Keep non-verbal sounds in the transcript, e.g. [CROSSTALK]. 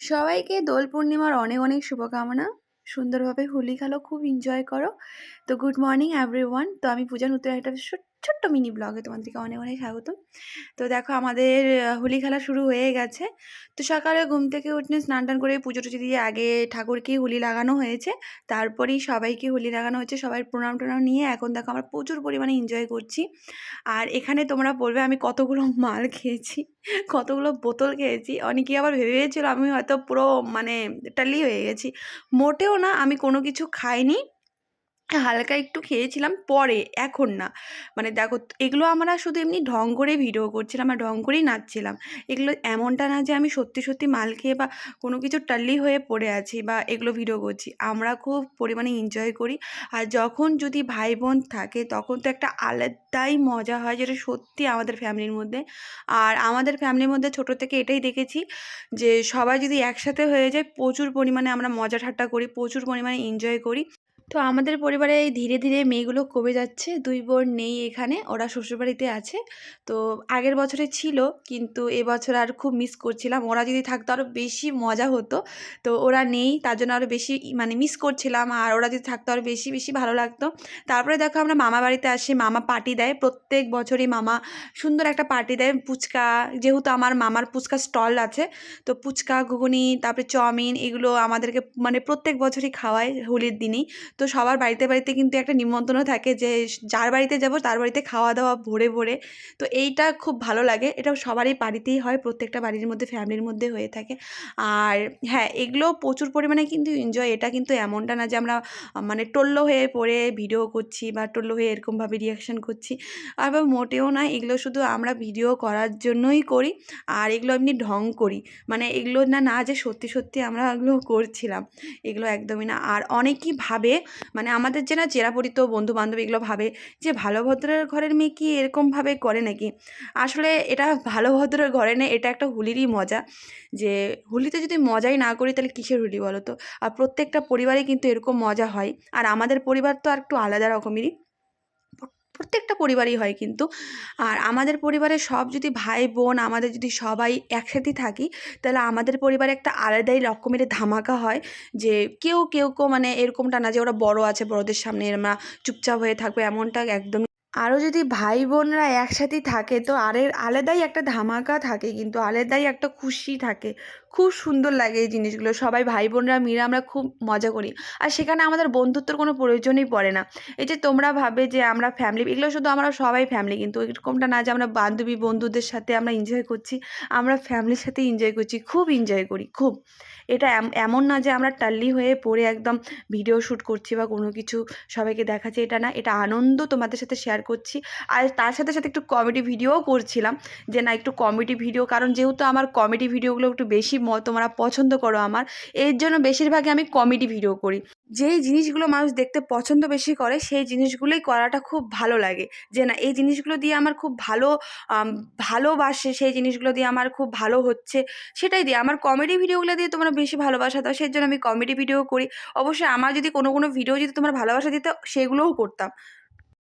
সবাইকে দোল পূর্ণিমার অনেক অনেক শুভকামনা। সুন্দরভাবে হোলি খেলো, খুব এনজয় করো। তো গুড মর্নিং এভরিওয়ান তো আমি পূজা নতুন একটা ছোট্ট মিনি ব্লগে তোমাদেরকে অনেক অনেক স্বাগত তো দেখো আমাদের হোলি খেলা শুরু হয়ে গেছে। তো সকালে ঘুম থেকে উঠে স্নান টান করে পুজো টুজো দিয়ে আগে ঠাকুরকে হোলি লাগানো হয়েছে। তারপরেই সবাইকে হোলি লাগানো হয়েছে। সবাই প্রণাম টনাম নিয়ে এখন দেখো আমরা প্রচুর পরিমাণে এনজয় করছি। আর এখানে তোমরা বলবে আমি কতগুলো [LAUGHS] মাল খেয়েছি, কতগুলো বোতল খেয়েছি। অনেকেই আবার ভেবেছিল আমি হয়তো পুরো মানে টালি হয়ে গেছি। মোটেও না, আমি কোনো কিছু খাইনি। হালকা একটু খেয়েছিলাম, পরে, এখন না। মানে দেখো, এগুলো আমরা শুধু এমনি ঢং করে ভিডিও করছিলাম আর ঢং করেই নাচছিলাম। এগুলো এমনটা না যে আমি সত্যি সত্যি মাল খেয়ে বা কোনো কিছু টাল্লি হয়ে পড়ে আছি বা এগুলো ভিডিও করছি। আমরা খুব পরিমাণে এনজয় করি। আর যখন যদি ভাই বোন থাকে, তখন তো একটা আলাদাই মজা হয় যেটা সত্যি আমাদের ফ্যামিলির মধ্যে। আর আমাদের ফ্যামিলির মধ্যে ছোট থেকে এটাই দেখেছি যে সবাই যদি একসাথে হয়ে যায়, প্রচুর পরিমাণে আমরা মজা ঠাট্টা করি, প্রচুর পরিমাণে এনজয় করি। তো আমাদের পরিবারে এই ধীরে ধীরে মেয়েগুলো কমে যাচ্ছে। দুই বোন নেই এখানে, ওরা শ্বশুরবাড়িতে আছে। তো আগের বছরে ছিল, কিন্তু এবছর আর খুব মিস করছিলাম। ওরা যদি থাকতো আরও বেশি মজা হতো। তো ওরা নেই, তার জন্য আরও বেশি মানে মিস করছিলাম। আর ওরা যদি থাকতো আরও বেশি বেশি ভালো লাগতো। তারপরে দেখো আমরা মামা বাড়িতে আসি, মামা পার্টি দেয়। প্রত্যেক বছরই মামা সুন্দর একটা পার্টি দেয়। ফুচকা, যেহেতু আমার মামার ফুচকা স্টল আছে, তো ফুচকা, ঘুগনি, তারপরে চাউমিন, এগুলো আমাদেরকে মানে প্রত্যেক বছরই খাওয়ায় হোলির দিনই। তো সবার বাড়িতে বাড়িতে কিন্তু একটা নিমন্ত্রণ থাকে যে, যার বাড়িতে যাব তার বাড়িতে খাওয়া দাওয়া ভরে ভরে। তো এইটা খুব ভালো লাগে। এটা সবারই বাড়িতেই হয়, প্রত্যেকটা বাড়ির মধ্যে, ফ্যামিলির মধ্যে হয়ে থাকে। আর হ্যাঁ এগুলো প্রচুর পরিমাণে কিন্তু এনজয় এটা কিন্তু এমনটা না যে আমরা মানে টল্লো হয়ে পড়ে ভিডিও করছি বা টল্লো হয়ে এরকমভাবে রিয়াকশান করছি। আবার মোটেও না, এগুলো শুধু আমরা ভিডিও করার জন্যই করি আর এগুলো এমনি ঢং করি। মানে এগুলো না না যে সত্যি সত্যি আমরা এগুলো করছিলাম। এগুলো একদমই না। আর অনেকেই ভাবে মানে আমাদের যে না চেরাপরিত বন্ধু বান্ধব এগুলো ভাবে যে ভালো ভদ্রের ঘরের মেয়ে কি এরকমভাবে করে নাকি? আসলে এটা ভালো ভদ্রের ঘরে নেই এটা একটা হুলিরই মজা। যে হুলিতে যদি মজাই না করি তাহলে কিসের হুলি বলো তো আর প্রত্যেকটা পরিবারে কিন্তু এরকম মজা হয়। আর আমাদের পরিবার তো আর একটু আলাদা রকমেরই। পরিবারই হয় কিন্তু। আর আমাদের পরিবারে সব যদি ভাই, বোন আমাদের যদি সবাই একসাথে থাকি, তাহলে আমাদের পরিবারে একটা আলাদাই রকমের ধামাকা হয় যে কেউ কেউ কেউ মানে এরকমটা না যে ওরা বড় আছে, বড়দের সামনে আমরা চুপচাপ হয়ে থাকব এমনটা একদমই আরও যদি ভাই, বোনরা একসাথে থাকে, তো আরের আলাদাই একটা ধামাকা থাকে কিন্তু আলাদাই একটা খুশি থাকে। খুব সুন্দর লাগে এই জিনিসগুলো। সবাই ভাই বোনরা মিলে আমরা খুব মজা করি। আর সেখানে আমাদের বন্ধুত্বর কোনো প্রয়োজনই পড়ে না। এই যে তোমরা ভাবে যে আমরা ফ্যামিলি এগুলো শুধু আমরা সবাই ফ্যামিলি কিন্তু এরকমটা না যে আমরা বান্ধবী বন্ধুদের সাথে আমরা এনজয় করছি, আমরা ফ্যামিলির সাথে এনজয় করছি, খুব এনজয় করি, খুব। এটা এমন না যে আমরা টাল্লি হয়ে পড়ে একদম ভিডিও শ্যুট করছি বা কোনো কিছু সবাইকে দেখাচ্ছি, এটা না। এটা আনন্দ তোমাদের সাথে শেয়ার করছি। আর তার সাথে সাথে একটু কমেডি ভিডিওও করছিলাম যে না, একটু কমেডি ভিডিও কারণ যেহেতু আমার কমেডি ভিডিওগুলো একটু বেশি তোমরা পছন্দ করো আমার। এর জন্য বেশিরভাগই আমি কমেডি ভিডিও করি। যেই জিনিসগুলো মানুষ দেখতে পছন্দ বেশি করে, সেই জিনিসগুলোই করাটা খুব ভালো লাগে। যে না, এই জিনিসগুলো দিয়ে আমার খুব ভালো ভালোবাসে, সেই জিনিসগুলো দিয়ে আমার খুব ভালো হচ্ছে, সেটাই দিয়ে। আমার কমেডি ভিডিওগুলো দিয়ে তোমরা বেশি ভালোবাসা দাও, সেই জন্য আমি কমেডি ভিডিও করি। অবশ্যই আমার যদি কোনো কোনো ভিডিও যদি তোমরা ভালোবাসা দিতে, সেগুলোও করতাম।